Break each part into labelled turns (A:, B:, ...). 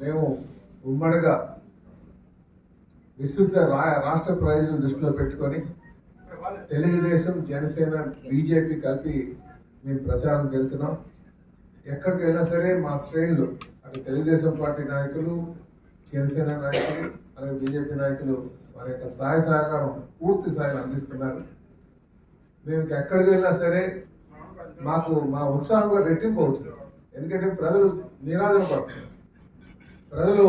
A: మేము ఉమ్మడిగా విస్తృత రా రాష్ట్ర ప్రయోజనం దృష్టిలో పెట్టుకొని తెలుగుదేశం జనసేన బీజేపీ కలిపి మేము ప్రచారంకి వెళ్తున్నాం ఎక్కడికి వెళ్ళినా సరే మా శ్రేణులు అటు తెలుగుదేశం పార్టీ నాయకులు జనసేన నాయకులు అలాగే బీజేపీ నాయకులు వారి యొక్క సహాయ సహకారం పూర్తి సాయం అందిస్తున్నారు. మేము ఎక్కడికి వెళ్ళినా సరే మాకు మా ఉత్సాహం కూడా రెట్టింపు అవుతుంది. ఎందుకంటే ప్రజలు నిరాదరణ పడుతున్నారు. ప్రజలు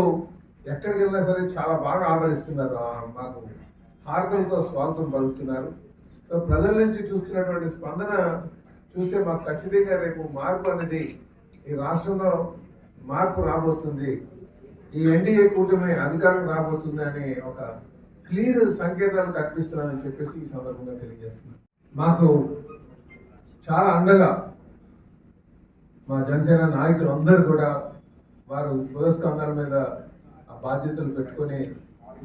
A: ఎక్కడికి వెళ్ళినా సరే చాలా బాగా ఆదరిస్తున్నారు. మాకు హార్దలతో స్వాగతం పలుకుతున్నారు. సో ప్రజల నుంచి చూస్తున్నటువంటి స్పందన చూస్తే మాకు ఖచ్చితంగా రేపు మార్పు అనేది ఈ రాష్ట్రంలో మార్పు రాబోతుంది. ఈ ఎన్డీఏ కూటమి అధికారం రాబోతుంది అనే ఒక క్లియర్ సంకేతాలు కనిపిస్తున్నాయని చెప్పేసి ఈ సందర్భంగా తెలియజేస్తున్నాను. మాకు చాలా అండగా మా జనసేన నాయకులు అందరూ కూడా వారు పురస్కంధాల మీద ఆ బాధ్యతలు పెట్టుకొని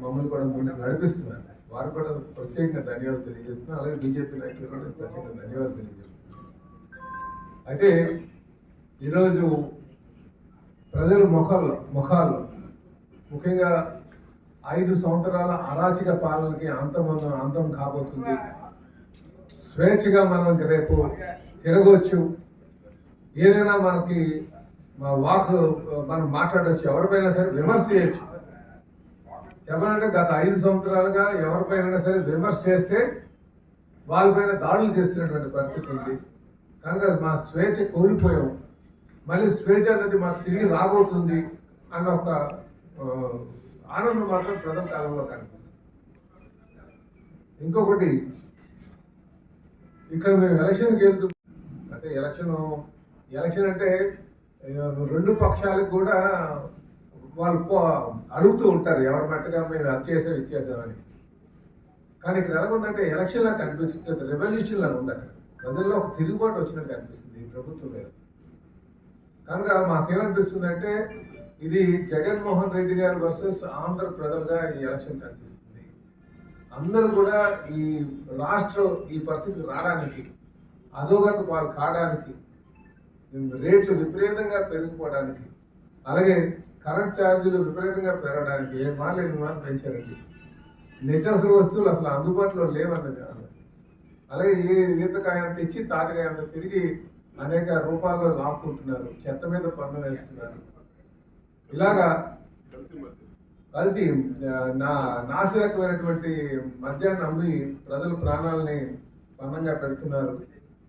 A: మమ్మల్ని కూడా ముందుకు నడిపిస్తున్నారు. వారు కూడా ప్రత్యేకంగా ధన్యవాదాలు తెలియజేస్తున్నారు. అలాగే బీజేపీ నాయకులు కూడా ప్రత్యేకంగా ధన్యవాదాలు తెలియజేస్తున్నారు. అయితే ఈరోజు ప్రజల ముఖాల్లో ముఖాల్లో ముఖ్యంగా ఐదు సంవత్సరాల అరాచక పాలనకి అంతమందం అంతం కాబోతుంది. స్వేచ్ఛగా మనం రేపు తిరగవచ్చు ఏదైనా మనకి వాక్ మనం మాట్లాడవచ్చు ఎవరిపైనా సరే విమర్శ చేయొచ్చు. చెప్పాలంటే గత ఐదు సంవత్సరాలుగా ఎవరిపైన సరే విమర్శ చేస్తే వాళ్ళపైన దాడులు చేస్తున్నటువంటి పరిస్థితి ఉంది. కనుక మా స్వేచ్ఛ కోల్పోయాం. మళ్ళీ స్వేచ్ఛ అనేది మాకు తిరిగి రాబోతుంది అన్న ఒక ఆనందం మాత్రం ప్రథమ కాలంలో కనిపిస్తుంది. ఇంకొకటి ఇక్కడ మేము ఎలక్షన్కి వెళ్తూ అంటే ఎలక్షన్ ఎలక్షన్ అంటే రెండు పక్షాలకు కూడా వాళ్ళు అడుగుతూ ఉంటారు ఎవరి మట్టుగా మేము అది చేసాం ఇది చేసామని కానీ ఇక్కడ ఎలా ఉందంటే ఎలక్షన్ లాగా కనిపిస్తుంది రెవల్యూషన్ లాగా ఉంది అక్కడ. ప్రజల్లో ఒక తిరుగుబాటు వచ్చినట్టు కనిపిస్తుంది ఈ ప్రభుత్వం మీద. కనుక మాకేమనిపిస్తుంది అంటే ఇది జగన్మోహన్ రెడ్డి గారు వర్సెస్ ఆంధ్ర ప్రజలుగా ఈ ఎలక్షన్ కనిపిస్తుంది. అందరూ కూడా ఈ రాష్ట్రం ఈ పరిస్థితికి రావడానికి అధోగత పాలు కావడానికి రేట్లు విపరీతంగా పెరిగిపోవడానికి అలాగే కరెంట్ ఛార్జీలు విపరీతంగా పెరగడానికి ఏ మార్లు ఎన్ని పెంచారండి? నిత్యావసర వస్తువులు అసలు అందుబాటులో లేవన్నది కాదు. అలాగే ఏ ఈతకాయ తెచ్చి తాటకాయంత తిరిగి అనేక రూపాల్లో లాక్కుంటున్నారు. చెత్త మీద పన్ను వేస్తున్నారు. ఇలాగా కల్తీ నా నాసిరకమైనటువంటి మద్యాన్ని అమ్మి ప్రజల ప్రాణాలని పన్నంగా పెడుతున్నారు.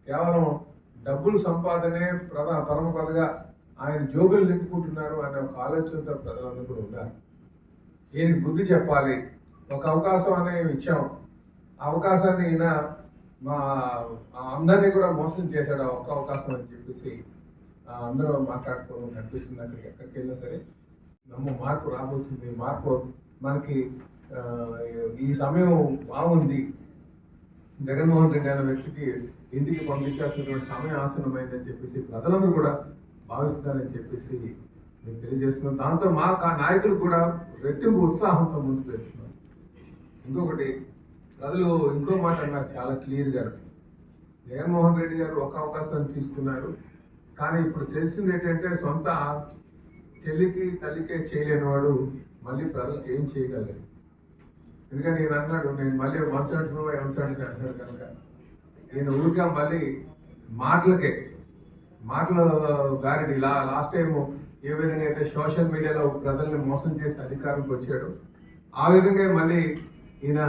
A: కేవలం డబ్బులు సంపాదనే ప్రధా పరమ పదగా ఆయన జోబులు నింపుకుంటున్నారు అనే ఒక ఆలోచనతో ప్రజలందరూ కూడా ఉన్నారు. ఈయనకి బుద్ధి చెప్పాలి. ఒక అవకాశం అనే ఇచ్చాం. ఆ అవకాశాన్ని ఈయన మా ఆ అందరినీ కూడా మోసం చేశాడు. ఒక ఒక్క అవకాశం అని చెప్పేసి ఆ అందరూ మాట్లాడుకోవడం కనిపిస్తుంది. అక్కడికి ఎక్కడికి వెళ్ళినా సరే నమ్మ మార్పు రాబోతుంది. మార్పు మనకి ఈ సమయం బాగుంది. జగన్మోహన్ రెడ్డి అనే వ్యక్తికి ఇంటికి పంపించాల్సినటువంటి సమయం ఆసన్నమైందని చెప్పేసి ప్రజలందరూ కూడా భావిస్తున్నారని చెప్పేసి మేము తెలియజేస్తున్నాం దాంతో మా నాయకులు కూడా రెట్టింపు ఉత్సాహంతో ముందుకు వెళ్తున్నారు. ఇంకొకటి ప్రజలు ఇంకో మాట అన్నారు చాలా క్లియర్గా. జగన్మోహన్ రెడ్డి గారు ఒక అవకాశాన్ని తీసుకున్నారు. కానీ ఇప్పుడు తెలిసింది ఏంటంటే సొంత చెల్లికి తల్లికే చేయలేని వాడు మళ్ళీ ప్రజలకు ఏం చేయగలరు ఎందుకంటే నేను అన్నాడు నేను మళ్ళీ one seventy by one seventy అంటున్నాడు కనుక. నేను ఊరిగా మళ్ళీ మాటలకే మాటల గారిడి లా లాస్ట్ టైం ఏ విధంగా అయితే సోషల్ మీడియాలో ప్రజల్ని మోసం చేసి అధికారంకి వచ్చాడు ఆ విధంగా మళ్ళీ ఈయన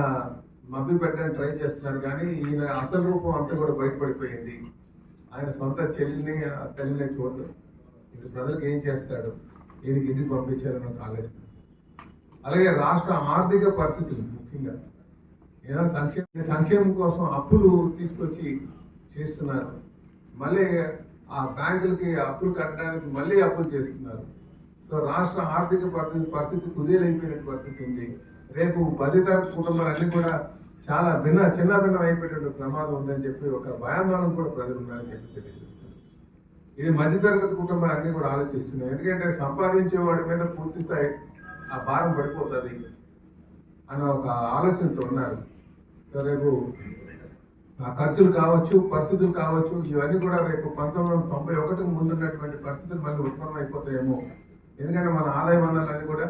A: మభ్య పెట్టడానికి ట్రై చేస్తున్నారు. కానీ ఈయన అసలు రూపం అంతా కూడా బయటపడిపోయింది. ఆయన సొంత చెల్లిని ఆ తల్లిని చూడడం ఇంక ప్రజలకు ఏం చేస్తాడు? ఈయనకి ఇంటికి పంపించారని ఒక ఆలోచన అలాగే రాష్ట్ర ఆర్థిక పరిస్థితులు ముఖ్యంగా. ఏదైనా సంక్షేమ సంక్షేమం కోసం అప్పులు తీసుకొచ్చి చేస్తున్నారు. మళ్ళీ ఆ బ్యాంకులకి అప్పులు కట్టడానికి మళ్ళీ అప్పులు చేస్తున్నారు. సో రాష్ట్ర ఆర్థిక పరిస్థితి పరిస్థితి కుదేలైపోయిన పరిస్థితి ఉంది. రేపు బలితర కుటుంబాలన్నీ కూడా చాలా భిన్న చిన్న భిన్నం అయిపోయేటువంటి ప్రమాదం ఉందని చెప్పి ఒక భయాందోళన కూడా ప్రజలు ఉన్నారని చెప్పి తెలియజేస్తున్నారు. ఇది మధ్యతరగతి కుటుంబాలు కూడా ఆలోచిస్తున్నాయి. ఎందుకంటే సంపాదించే వాడి మీద పూర్తి స్థాయి ఆ భారం పడిపోతుంది అనే ఒక ఆలోచనతో ఉన్నారు. రేపు ఖర్చులు కావచ్చు పరిస్థితులు కావచ్చు ఇవన్నీ కూడా రేపు పంతొమ్మిది వందల తొంభై ఒకటికి ముందున్నటువంటి పరిస్థితులు మళ్ళీ ఉత్పన్నం అయిపోతాయేమో ఎందుకంటే మన ఆదాయ వనరులన్నీ కూడా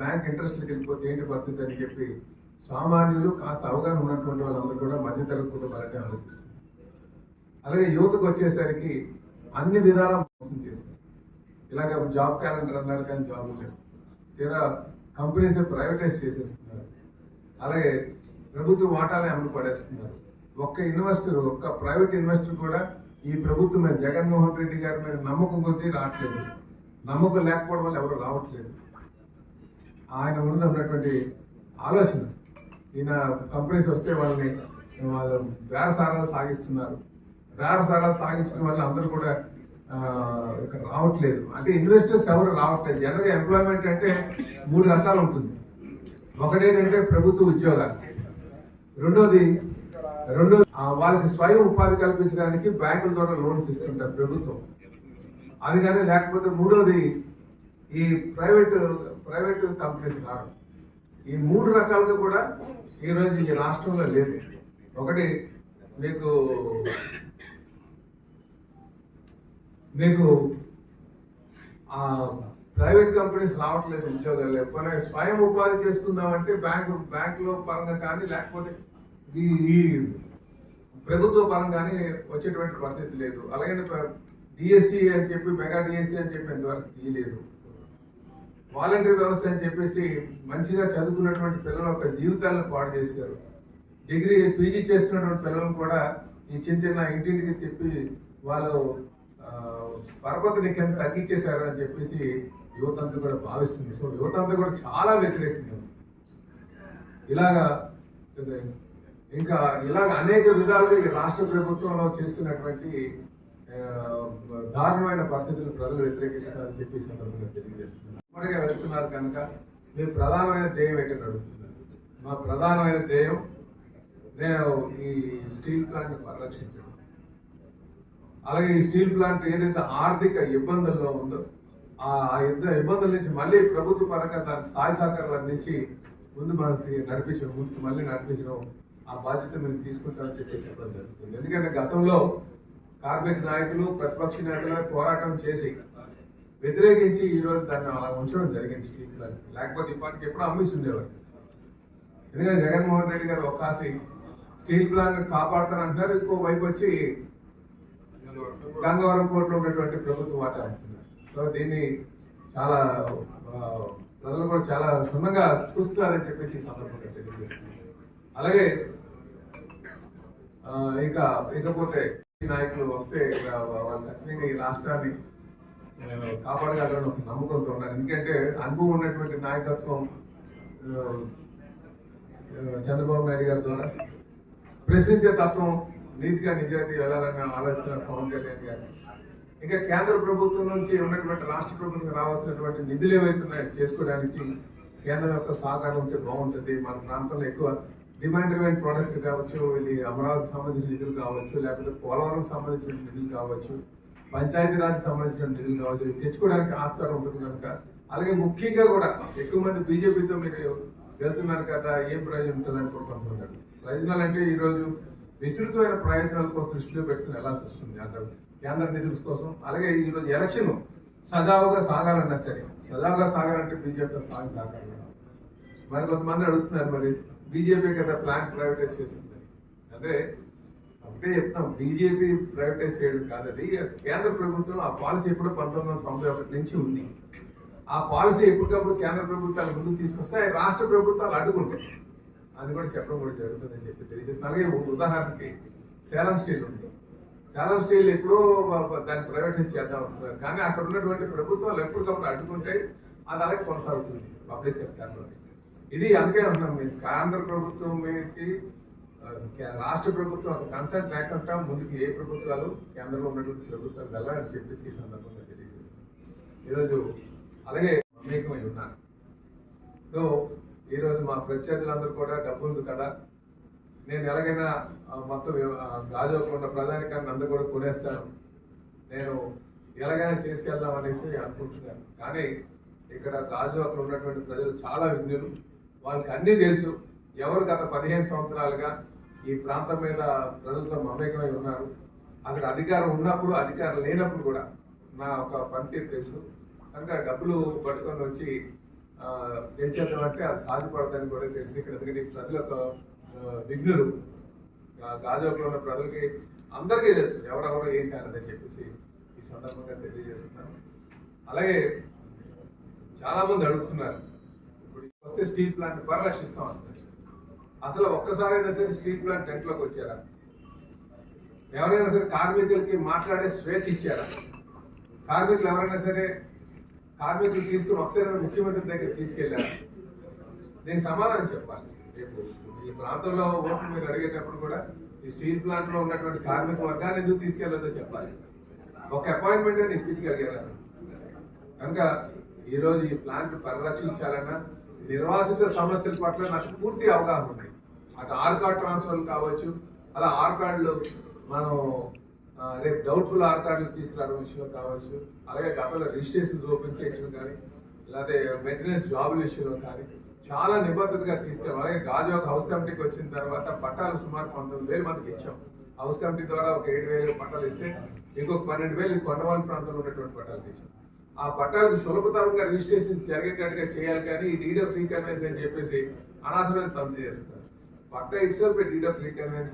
A: బ్యాంక్ ఇంట్రెస్ట్లకు వెళ్ళిపోతే ఏంటి పరిస్థితి అని చెప్పి సామాన్యులు కాస్త అవగాహన ఉన్నటువంటి వాళ్ళందరూ కూడా మధ్యతరగతి కుటుంబాలంటే ఆలోచిస్తారు అలాగే యువతకు వచ్చేసరికి అన్ని విధాల మోసం చేస్తారు ఇలాగ జాబ్ క్యాలెండర్ అన్నారు కానీ జాబ్ లేవు. తీరా కంపెనీస్ ప్రైవేటైజ్ చేసేస్తున్నారు. అలాగే ప్రభుత్వ వాటాలే అమలు పడేస్తున్నారు. ఒక్క ఇన్వెస్టర్ ఒక్క ప్రైవేట్ ఇన్వెస్టర్ కూడా ఈ ప్రభుత్వం మీద జగన్మోహన్ రెడ్డి గారి మీద నమ్మకం కొద్దీ రావట్లేదు. నమ్మకం లేకపోవడం వల్ల ఎవరు రావట్లేదు. ఆయన ముందు ఉన్నటువంటి ఆలోచన. ఈయన కంపెనీస్ వస్తే వాళ్ళని వాళ్ళు వేరసారాలు సాగిస్తున్నారు. వేరసారాలు సాగించడం వల్ల అందరూ కూడా ఇక్కడ రావట్లేదు. అంటే ఇన్వెస్టర్స్ ఎవరు రావట్లేదు. జనరల్గా ఎంప్లాయ్మెంట్ అంటే మూడు రకాలు ఉంటుంది. ఒకటేంటంటే ప్రభుత్వ ఉద్యోగాలు. రెండోది రెండో వాళ్ళకి స్వయం ఉపాధి కల్పించడానికి బ్యాంకుల ద్వారా లోన్స్ ఇస్తుంటారు ప్రభుత్వం. అది కానీ లేకపోతే మూడోది ఈ ప్రైవేట్ ప్రైవేట్ కంపెనీస్ రావడం ఈ మూడు రకాలుగా కూడా ఈరోజు ఈ రాష్ట్రంలో లేదు. ఒకటి మీకు మీకు ప్రైవేట్ కంపెనీస్ రావట్లేదు ఉద్యోగాలు ఎప్పుడైనా స్వయం ఉపాధి చేసుకుందామంటే బ్యాంకు బ్యాంకులో పరంగా కానీ లేకపోతే ఈ ఈ ప్రభుత్వ పరంగానే వచ్చేటువంటి పరిస్థితి లేదు. అలాగే డిఎస్సి అని చెప్పి మెగా డిఎస్సి అని చెప్పి ఇంతవరకు తీయలేదు. వాలంటీర్ వ్యవస్థ అని చెప్పేసి మంచిగా చదువుకున్నటువంటి పిల్లల యొక్క జీవితాలను పాడు చేశారు. డిగ్రీ పీజీ చేస్తున్నటువంటి పిల్లలను కూడా ఈ చిన్న చిన్న ఇంటింటికి తిప్పి వాళ్ళు పరపతిని కింద తగ్గించేశారు అని చెప్పేసి యువత అంతా కూడా భావిస్తుంది. సో యువత అంతా కూడా చాలా వ్యతిరేకంగా ఇలాగా ఇంకా ఇలాగ అనేక విధాలుగా ఈ రాష్ట్ర ప్రభుత్వంలో చేస్తున్నటువంటి దారుణమైన పరిస్థితులు ప్రజలు వ్యతిరేకిస్తున్నారని చెప్పి ఈ సందర్భంగా తెలియజేస్తున్నారు ఉమ్మడిగా వెళ్తున్నారు కనుక మీ ప్రధానమైన ధ్యేయం ఏంటని అడుగుతున్నారు. మా ప్రధానమైన ధ్యేయం నేను ఈ స్టీల్ ప్లాంట్ని పరిరక్షించడం. అలాగే ఈ స్టీల్ ప్లాంట్ ఏదైతే ఆర్థిక ఇబ్బందుల్లో ఉందో ఆ ఆ ఇబ్బందుల నుంచి మళ్ళీ ప్రభుత్వ పరంగా దానికి సహాయ సహకారాలు అందించి ముందు మనకి నడిపించడం ముందుకు మళ్ళీ నడిపించడం ఆ బాధ్యత మేము తీసుకుంటామని చెప్పి చెప్పడం జరుగుతుంది. ఎందుకంటే గతంలో కార్మిక నాయకులు ప్రతిపక్ష నేతలు పోరాటం చేసి వ్యతిరేకించి ఈ రోజు దాన్ని అలా ఉంచడం జరిగింది స్టీల్ ప్లాంట్. లేకపోతే ఇప్పటికి ఎప్పుడో అమ్మిస్తుండేవారు. ఎందుకంటే జగన్మోహన్ రెడ్డి గారు ఒక్కాసి స్టీల్ ప్లాంట్ కాపాడుతారంటున్నారు. ఇంకో వైపు వచ్చి గంగవరం కోర్టులో ఉన్నటువంటి ప్రభుత్వ వాటా అమ్ముతున్నారు సో దీన్ని చాలా ప్రజలు కూడా చాలా క్షుణ్ణంగా చూస్తున్నారని చెప్పేసి ఈ సందర్భంగా తెలియజేస్తున్నారు. అలాగే ఇంకా ఇక ఇకపోతే ఈ నాయకులు వస్తే వాళ్ళు ఖచ్చితంగా ఈ రాష్ట్రాన్ని కాపాడగలరని ఒక నమ్మకంతో ఉన్నారు. ఎందుకంటే అనుభవం ఉన్నటువంటి నాయకత్వం చంద్రబాబు నాయుడు గారి ద్వారా ప్రశ్నించే తత్వం నీతిగా నిజాయితీ వెళ్ళాలన్న ఆలోచన పవన్ కళ్యాణ్ గారు. ఇంకా కేంద్ర ప్రభుత్వం నుంచి ఉన్నటువంటి రాష్ట్ర ప్రభుత్వం రావాల్సినటువంటి నిధులు ఏవైతున్నాయో చేసుకోవడానికి కేంద్రం యొక్క సహకారం ఉంటే బాగుంటుంది. మన ప్రాంతంలో ఎక్కువ డిమాండ్ రివైన్ ప్రొడక్ట్స్ కావచ్చు వెళ్ళి అమరావతికి సంబంధించిన నిధులు కావచ్చు లేకపోతే పోలవరం సంబంధించిన నిధులు కావచ్చు పంచాయతీరాజ్కి సంబంధించిన నిధులు కావచ్చు తెచ్చుకోవడానికి ఆస్కారం ఉంటుంది కనుక. అలాగే ముఖ్యంగా కూడా ఎక్కువ మంది బీజేపీతో మీరు వెళ్తున్నారు కదా ఏం ప్రయోజనం ఉంటుంది అని కూడా ప్రయోజనాలు అంటే ఈరోజు విస్తృతమైన ప్రయోజనాల కోసం దృష్టిలో పెట్టుకుని వెళ్ళాల్సి వస్తుంది. అంటే కేంద్ర నిధుల కోసం అలాగే ఈరోజు ఎలక్షన్ సజావుగా సాగాలన్నా సరే సజావుగా సాగాలంటే బీజేపీ సాగి సాగాలి మరి కొంతమంది అడుగుతున్నారు మరి బీజేపీ కదా ప్లాన్ ప్రైవేటైజ్ చేస్తుంది. అంటే ఒకటే చెప్తాం బీజేపీ ప్రైవేటైజ్ చేయడం కాదు అది కేంద్ర ప్రభుత్వం ఆ పాలసీ ఎప్పుడో పంతొమ్మిది వందల తొంభై ఒకటి నుంచి ఉంది. ఆ పాలసీ ఎప్పటికప్పుడు కేంద్ర ప్రభుత్వాలు ముందుకు తీసుకొస్తే రాష్ట్ర ప్రభుత్వాలు అడ్డుకుంటాయి. అది కూడా చెప్పడం కూడా జరుగుతుందని చెప్పి తెలియజేస్తుంది అలాగే ఉదాహరణకి సేలం స్టీల్ ఉంది. సేలం స్టీల్ ఎప్పుడూ దాన్ని ప్రైవేటైజ్ చేద్దాం అనుకున్నారు. కానీ అక్కడ ఉన్నటువంటి ప్రభుత్వాలు ఎప్పటికప్పుడు అడ్డుకుంటే అది అలాగే కొనసాగుతుంది పబ్లిక్ సెక్టార్లో ఇది అందుకే అంటున్నాం మేము. కేంద్ర ప్రభుత్వం మీదకి రాష్ట్ర ప్రభుత్వం ఒక కన్సల్ట్ లేకుండా ముందుకు ఏ ప్రభుత్వాలు కేంద్రంలో ఉన్నటువంటి ప్రభుత్వాలు వెళ్ళాలని చెప్పేసి ఈ సందర్భంగా తెలియజేస్తున్నాం. ఈరోజు అలాగే మమేకమై ఉన్నాను. సో ఈరోజు మా ప్రత్యర్థులందరూ కూడా డబ్బు ఉంది కదా. నేను ఎలాగైనా మొత్తం రాజవకుండా ప్రధానికాన్ని అందరూ కూడా కొనేస్తాను. నేను ఎలాగైనా చేసుకెళ్దాం అనేసి అనుకుంటున్నాను. కానీ ఇక్కడ గాజువాకలో ఉన్నటువంటి ప్రజలు చాలా విజ్ఞులు. వాళ్ళకి అన్నీ తెలుసు. ఎవరు గత పదిహేను సంవత్సరాలుగా ఈ ప్రాంతం మీద ప్రజలతో మమేకమై ఉన్నారు. అక్కడ అధికారం ఉన్నప్పుడు అధికారం లేనప్పుడు కూడా నా ఒక పనితీరు తెలుసు. కనుక డబ్బులు పట్టుకొని వచ్చి ఆ, అంటే అది సాధ్యపడదని కూడా తెలిసి. ఇక్కడ ఎందుకంటే ప్రజలు ఒక విఘ్నులు. ఉన్న ప్రజలకి అందరికీ తెలుసు ఎవరెవరు ఏంటి అన్నదని చెప్పేసి ఈ సందర్భంగా తెలియజేస్తున్నాను. అలాగే చాలామంది అడుగుతున్నారు ఇప్పుడు వస్తే స్టీల్ ప్లాంట్ పరిరక్షిస్తాం అంటారు అసలు ఒక్కసారైనా సరే స్టీల్ ప్లాంట్ టెంట్లోకి వచ్చారా? ఎవరైనా సరే కార్మికులకి మాట్లాడే స్వేచ్ఛ ఇచ్చారా? కార్మికులు ఎవరైనా సరే కార్మికులు తీసుకుని ఒకసారి ముఖ్యమంత్రి దగ్గర తీసుకెళ్ళారు దీనికి సమాధానం చెప్పాలి. రేపు ఈ ప్రాంతంలో ఓట్లు మీరు అడిగేటప్పుడు కూడా ఈ స్టీల్ ప్లాంట్లో ఉన్నటువంటి కార్మిక వర్గాన్ని ఎందుకు తీసుకెళ్ళదో చెప్పాలి. ఒక అపాయింట్మెంట్ అని ఇప్పించగలిగారు కనుక ఈరోజు ఈ ప్లాంట్ పరిరక్షించాలన్నా నిర్వాసిత సమస్యల పట్ల నాకు పూర్తి అవగాహన ఉంది. అటు ఆర్కాడ్ ట్రాన్స్ఫర్లు కావచ్చు అలా ఆర్కాడ్లు మనం రేపు డౌట్ఫుల్ ఆర్కార్డులు తీసుకురావడం విషయంలో కావచ్చు అలాగే గతంలో రిజిస్ట్రేషన్ ఓపెన్ చేయడం కానీ లేకపోతే మెయింటెనెన్స్ జాబుల విషయంలో కానీ చాలా నిబద్ధతగా తీసుకెళ్ళాం అలాగే గాజువాక హౌస్ కమిటీకి వచ్చిన తర్వాత పట్టాలు సుమారు పంతొమ్మిది వేల మందికి ఇచ్చాం. హౌస్ కమిటీ ద్వారా ఒక ఏడు వేలు పట్టాలు ఇస్తే ఇంకొక పన్నెండు వేలు కొండవాళ్ళ ప్రాంతంలో ఉన్నటువంటి పట్టాలు ఇచ్చాం ఆ పట్టాలకు సులభతరంగా రిజిస్ట్రేషన్ జరిగేటట్టుగా చేయాలి కానీ ఈ డీడ్ ఆఫ్ ఫ్రీ అని చెప్పేసి అనవసరమైన తంతు చేస్తారు పట్టా ఇట్సెల్ఫ్ డీడ్ ఆఫ్ ఫ్రీ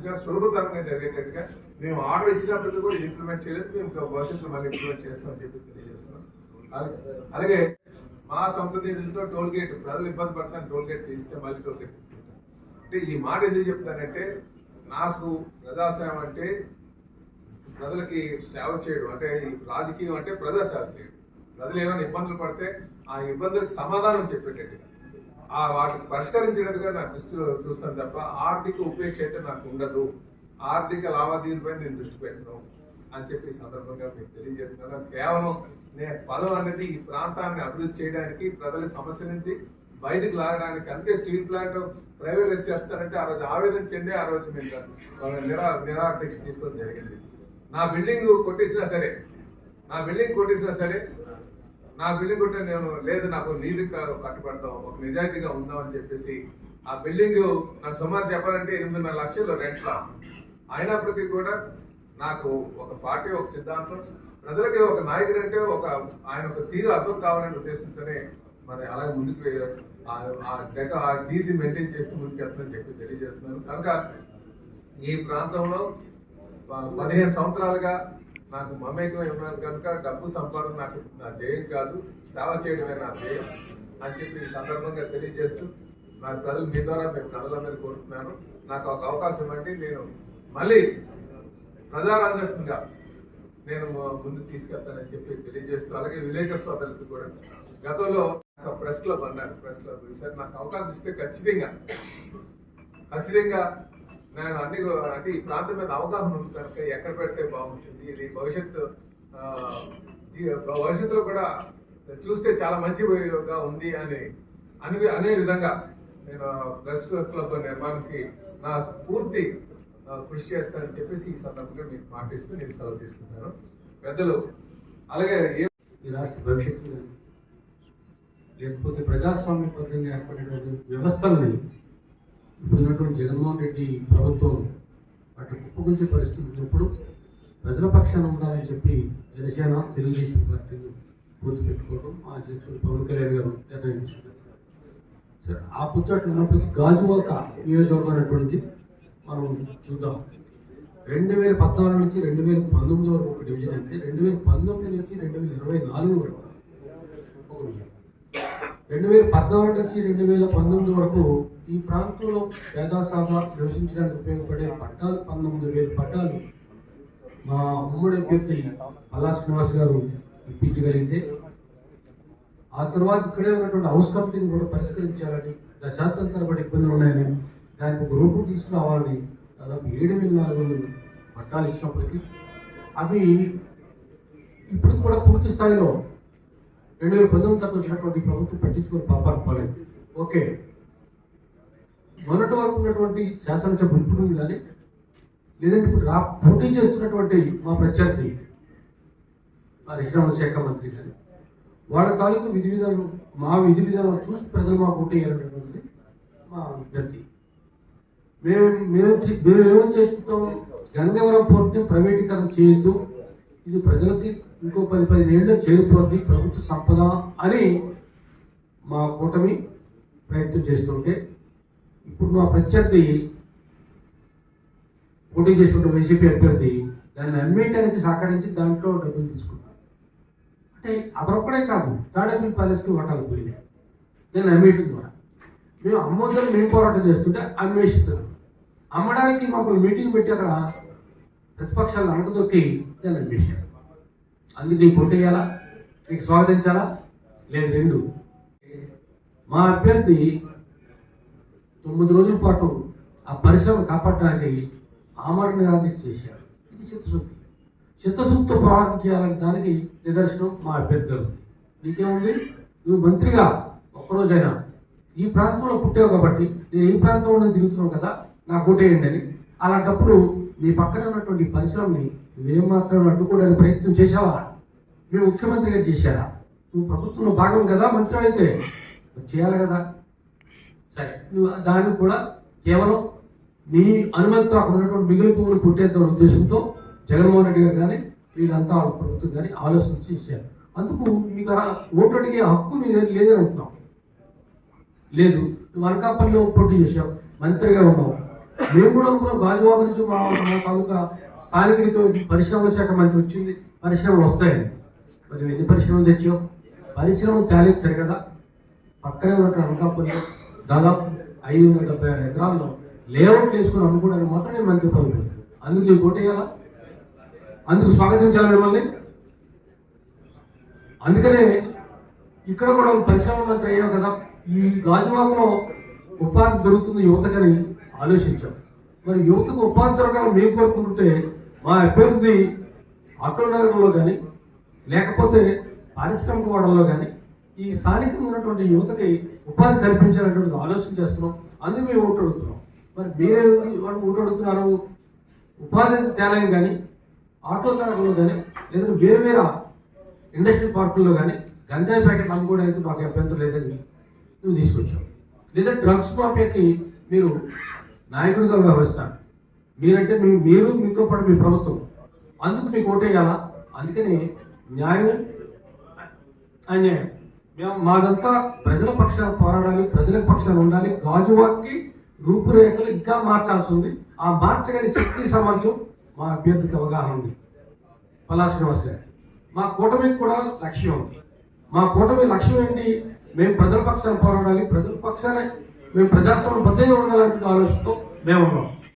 A: గా సులభతరంగా జరిగేటట్టుగా మేము ఆర్డర్ ఇచ్చినప్పటికీ కూడా ఇంప్లిమెంట్ చేయలేదు. మేము ఇంకా భవిష్యత్తులో మళ్ళీ ఇంప్లిమెంట్ చేస్తామని చెప్పి తెలియజేస్తున్నాం. అలాగే- అలాగే మా సొంత నిధులతో టోల్ గేట్ ప్రజలు ఇబ్బంది పడతాను టోల్ గేట్ తీస్తే మళ్ళీ టోల్ గేట్ తీసుకుంటాం. అంటే ఈ మాట ఎందుకు చెప్తానంటే నాకు ప్రజాసేవ అంటే ప్రజలకి సేవ చేయడం అంటే ఈ రాజకీయం అంటే ప్రజా సేవ చేయడం. ప్రజలు ఏమైనా ఇబ్బందులు పడితే ఆ ఇబ్బందులకు సమాధానం చెప్పేటట్టుగా. ఆ వాటిని పరిష్కరించినట్టుగా నాకు దృష్టిలో చూస్తాను తప్ప ఆర్థిక ఉపేక్ష అయితే నాకు ఉండదు. ఆర్థిక లావాదేవీలపై నేను దృష్టి పెట్టను అని చెప్పి సందర్భంగా మీకు తెలియజేస్తున్నాను కేవలం నేను పదం అనేది ఈ ప్రాంతాన్ని అభివృద్ధి చేయడానికి ప్రజల సమస్య నుంచి బయటకు లాగడానికి అందుకే స్టీల్ ప్లాంట్ ప్రైవేటైజ్ చేస్తారంటే ఆ రోజు ఆవేదన చెందే ఆ రోజు మీరు నిరా నిరాటెక్స్ తీసుకోవడం జరిగింది. నా బిల్డింగ్ కొట్టేసినా సరే నా బిల్డింగ్ కొట్టేసినా సరే నా బిల్డింగ్ ఉంటే నేను లేదు నాకు నీతి కట్టుబడతాం ఒక నిజాయితీగా ఉందాం అని చెప్పేసి ఆ బిల్డింగ్ నాకు సుమారు చెప్పాలంటే ఎనిమిదిన్నర లక్షలు రెంట్ లాస్ అయినప్పటికీ కూడా నాకు ఒక పార్టీ ఒక సిద్ధాంతం ప్రజలకి ఒక నాయకుడు అంటే ఒక ఆయన ఒక తీరు అర్థం కావాలనే ఉద్దేశంతోనే మరి అలాగే ముందుకు ఆ- డెక ఆ డీది మెయింటైన్ చేస్తూ ముందుకు వెళ్తానని చెప్పి తెలియజేస్తున్నాను. కనుక ఈ ప్రాంతంలో పదిహేను సంవత్సరాలుగా నాకు మమేకమై ఉన్నాను. కనుక డబ్బు సంపాదన నాకు నా ధ్యేయం కాదు. సేవ చేయడమే నా ధ్యేయం అని చెప్పి ఈ సందర్భంగా తెలియజేస్తూ నా ప్రజలు మీ ద్వారా మేము ప్రజలందరూ కోరుతున్నాను. నాకు ఒక అవకాశం ఇవ్వండి. నేను మళ్ళీ ప్రజారంజకంగా నేను ముందు తీసుకెళ్తానని చెప్పి తెలియజేస్తూ అలాగే విలేకర్ సోదరులకు కూడా గతంలో ప్రెస్ క్లబ్ అన్నారు ప్రెస్ క్లబ్. ఈసారి నాకు అవకాశం ఇస్తే ఖచ్చితంగా ఖచ్చితంగా నేను అన్ని అంటే ఈ ప్రాంతం మీద అవగాహన ఉంది కనుక ఎక్కడ పెడితే బాగుంటుంది ఇది భవిష్యత్తు భవిష్యత్తులో కూడా చూస్తే చాలా మంచిగా ఉంది అని అని అనే విధంగా నేను ప్రెస్ క్లబ్ నిర్మాణానికి నా పూర్తి కృషి చేస్తారని చెప్పేసి ఈ సందర్భంగా మీకు మాటిస్తూ నేను సెలవు తీసుకుంటాను. పెద్దలు అలాగే ఏ
B: ఈ రాష్ట్ర భవిష్యత్తు కానీ లేకపోతే ప్రజాస్వామ్యబద్ధంగా ఏర్పడినటువంటి వ్యవస్థల్ని ఇప్పుడున్నటువంటి జగన్మోహన్ రెడ్డి ప్రభుత్వం అటు కుప్పగుంచే పరిస్థితి ఉన్నప్పుడు ప్రజల పక్షాన ఉండాలని చెప్పి జనసేన తెలుగుదేశం పార్టీని పూర్తి పెట్టుకోవడం మా అధ్యక్షుడు పవన్ కళ్యాణ్ గారు నిర్ణయం తీసుకున్నారు సరే ఆ పుత్తట్లు ఉన్నప్పుడు గాజువాక నియోజకవర్గం అనేటువంటిది మనం చూద్దాం. రెండు వేల పద్నాలుగు నుంచి రెండు వేల పంతొమ్మిది వరకు ఒక డివిజన్ అయితే రెండు వేల పంతొమ్మిది నుంచి రెండు వేల ఇరవై నాలుగు వరకు ఒక డివిజన్. రెండు వేల పద్నాలుగు నుంచి రెండు వేల పంతొమ్మిది వరకు ఈ ప్రాంతంలో పేదాసాగా నివసించడానికి ఉపయోగపడే పట్టాలు పంతొమ్మిది వేల పట్టాలు మా ఉమ్మడి అభ్యర్థి పల్లా శ్రీనివాస్ గారు ఇప్పించగలిగితే ఆ తర్వాత ఇక్కడే ఉన్నటువంటి హౌస్ కమిటీని కూడా పరిష్కరించాలని దశాబ్దాల తరబడి ఇబ్బందులు ఉన్నాయని దానికి ఒక రూపం తీసుకురావాలని దాదాపు ఏడు వేల నాలుగు వందలు పట్టాలు ఇచ్చినప్పటికీ అవి ఇప్పుడు కూడా పూర్తి స్థాయిలో రెండు వేల పంతొమ్మిది తర్వాత వచ్చినటువంటి ప్రభుత్వం పట్టించుకొని పాపాలు పోలేదు. ఓకే. మొన్నటి వరకు ఉన్నటువంటి శాసనసభ ఇప్పుడు కానీ లేదంటే ఇప్పుడు రా పోటీ చేస్తున్నటువంటి మా ప్రత్యర్థి పరిశ్రమల శాఖ మంత్రి కానీ వాళ్ళ తాలూకు విధి విధానం మా విధి విధానాలు చూసి ప్రజలు మాకు పోటీ వేయాలనేటువంటిది మా విజ్ఞప్తి. మేము మేము చే- మేము చేసుకుంటాం గంగవరం పోర్టుని ప్రైవేటీకరణ చేయొద్దు. ఇది ప్రజలకి ఇంకో పది పదిహేను ఏళ్ళు చేరిపోద్ది ప్రభుత్వ సంపద అని మా కూటమి ప్రయత్నం చేస్తుంటే ఇప్పుడు మా ప్రత్యర్థి పోటీ చేసినటువంటి వైసీపీ అభ్యర్థి దాన్ని అమ్మేయటానికి సహకరించి దాంట్లో డబ్బులు తీసుకున్నారు అంటే అదొక్కడే కాదు తాడేపల్లి ప్యాలెస్కి ఓటాలు పోయినాయి. దాన్ని అమ్మేయటం ద్వారా. మేము అమ్మొద్దని మేము పోరాటం చేస్తుంటే అమ్మేస్తున్నారు అమ్మడానికి మమ్మల్ని మీటింగ్ పెట్టి అక్కడ ప్రతిపక్షాలను అణగదొక్కి దాన్ని అమ్మేశారు అందుకు నీకు కొట్టేయాలా నీకు స్వాగతించాలా? లేదు రెండు. మా అభ్యర్థి తొమ్మిది రోజుల పాటు ఆ పరిశ్రమ కాపాడటానికి ఆమరణ నిరాదీక్ష చేశారు. ఇది చిత్తశుద్ధి. చిత్తశుద్ధితో పోరాటం చేయాలనే దానికి నిదర్శనం మా అభ్యర్థి ఉంది నీకేముంది? నువ్వు మంత్రిగా ఒక్కరోజైనా ఈ ప్రాంతంలో పుట్టావు కాబట్టి నేను ఈ ప్రాంతంలో తిరుగుతున్నావు కదా? నాకు ఓటేయండి అని. అలాంటప్పుడు నీ పక్కన ఉన్నటువంటి పరిశ్రమని నువ్వేం అడ్డుకోవడానికి ప్రయత్నం చేసావా మీరు ముఖ్యమంత్రి గారు చేశారా? నువ్వు ప్రభుత్వంలో భాగం కదా మంత్రి అయితే. చేయాలి కదా. సరే నువ్వు దాన్ని కూడా కేవలం నీ అనుమతితో అక్కడ ఉన్నటువంటి మిగిలిన పువ్వులు పుట్టేంత ఉద్దేశంతో జగన్మోహన్ రెడ్డి గారు కానీ వీళ్ళంతా వాళ్ళ ప్రభుత్వం కానీ ఆలోచించి చేశారు. అందుకు మీకు అలా ఓటు అడిగే హక్కు మీ దగ్గర లేదని అంటున్నాం. లేదు నువ్వు అనకాపల్లిలో పోటీ చేసావు మంత్రిగా ఉన్నావు. మేము కూడా అనుకున్నాం గాజువాక నుంచి మా మా తాలూకా పరిశ్రమల శాఖ మంచి వచ్చింది. పరిశ్రమలు వస్తాయని మరి ఎన్ని పరిశ్రమలు తెచ్చావు? పరిశ్రమలు తేలిచ్చారు కదా. పక్కనే ఉన్నట్టు అనకాపల్లిలో దాదాపు ఐదు వందల డెబ్బై ఆరు ఎకరాల్లో లేఅవుట్లు వేసుకుని అమ్ముకోవడానికి మాత్రం నేను మంత్రి పదవి అందుకు నేను ఓటేయాలా అందుకు స్వాగతించాలి మిమ్మల్ని? అందుకనే ఇక్కడ కూడా పరిశ్రమ మంత్రి అయ్యావు కదా. ఈ గాజువాకలో ఉపాధి దొరుకుతుంది యువతకని ఆలోచించాం. మరి యువతకు ఉపాధి మేము కోరుకుంటుంటే మా అభ్యర్థి ఆటో నగరంలో కానీ లేకపోతే పారిశ్రామిక వాడల్లో కానీ ఈ స్థానికంగా ఉన్నటువంటి యువతకి ఉపాధి కల్పించాలనేటువంటిది ఆలోచన చేస్తున్నాం. అందుకు మేము ఓటు అడుగుతున్నాం. మరి మీరే వాళ్ళు ఓటు అడుగుతున్నారు? ఉపాధి అయితే కానీ ఆటో నగరంలో కానీ లేదంటే వేరే వేరే ఇండస్ట్రియల్ పార్కుల్లో కానీ గంజాయి ప్యాకెట్లు అమ్ముకోవడానికి మాకు అభ్యంతరం లేదని నువ్వు తీసుకొచ్చావు లేదా డ్రగ్స్ మాఫియాకి మీరు నాయకుడిగా వ్యవహరిస్తాడు మీరంటే మీ మీరు మీతో పాటు మీ ప్రభుత్వం. అందుకు మీకు ఓటేయాలా? అందుకని న్యాయం అన్యాయం. మేము మాదంతా ప్రజల పక్షాన పోరాడాలి ప్రజల పక్షాన ఉండాలి. గాజువాక్కి రూపురేఖలు ఇంకా మార్చాల్సి ఉంది ఆ మార్చగల శక్తి సామర్థ్యం మా అభ్యర్థికి అవగాహన ఉంది. పల్లా శ్రీనివాస్ గారు మా కూటమికి కూడా లక్ష్యం ఉంది. మా కూటమి లక్ష్యం ఏంటి? మేము ప్రజల పక్షాన పోరాడాలి ప్రజల పక్షాన మేము ప్రజాస్వామ్యం బద్దంగా ఉండాలంటే ఆలోచనతో మేము ఉన్నాం